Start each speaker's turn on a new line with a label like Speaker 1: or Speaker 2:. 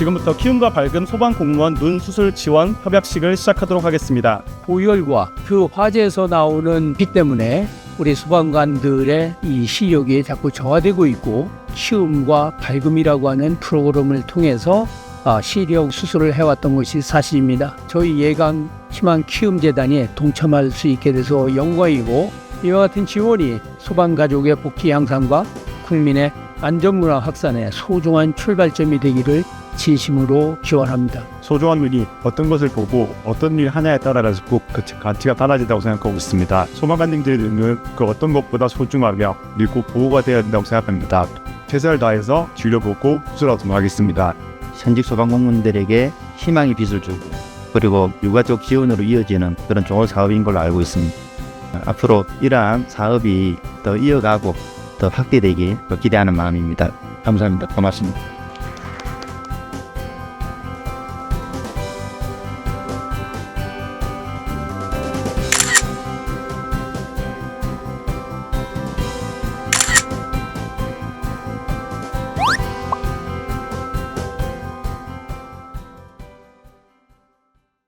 Speaker 1: 지금부터 키움과 밝음 소방 공무원 눈 수술 지원 협약식을 시작하도록 하겠습니다.
Speaker 2: 고열과 그 화재에서 나오는 비 때문에 우리 소방관들의 이 시력이 자꾸 저하되고 있고 키움과 밝음이라고 하는 프로그램을 통해서 아, 시력 수술을 해왔던 것이 사실입니다. 저희 예강 희망 키움 재단이 동참할 수 있게 돼서 영광이고 이와 같은 지원이 소방 가족의 복지 향상과 국민의 안전문화 확산에 소중한 출발점이 되기를 진심으로 기원합니다.
Speaker 1: 소중한 눈이 어떤 것을 보고 어떤 일 하냐에 따라서 꼭그 가치가 달라진다고 생각하고 있습니다. 소방관님들의 눈은 그 어떤 것보다 소중하며 그리고 보호가 되어야 된다고 생각합니다. 최선을 다해서 진료보고 수술하도록 하겠습니다.
Speaker 3: 현직 소방공무원들에게 희망의 빛을 주고 그리고 유가족 지원으로 이어지는 그런 좋은 사업인 걸로 알고 있습니다. 앞으로 이러한 사업이 더 이어가고 더 확대되길 기대하는 마음입니다. 감사합니다. 고맙습니다.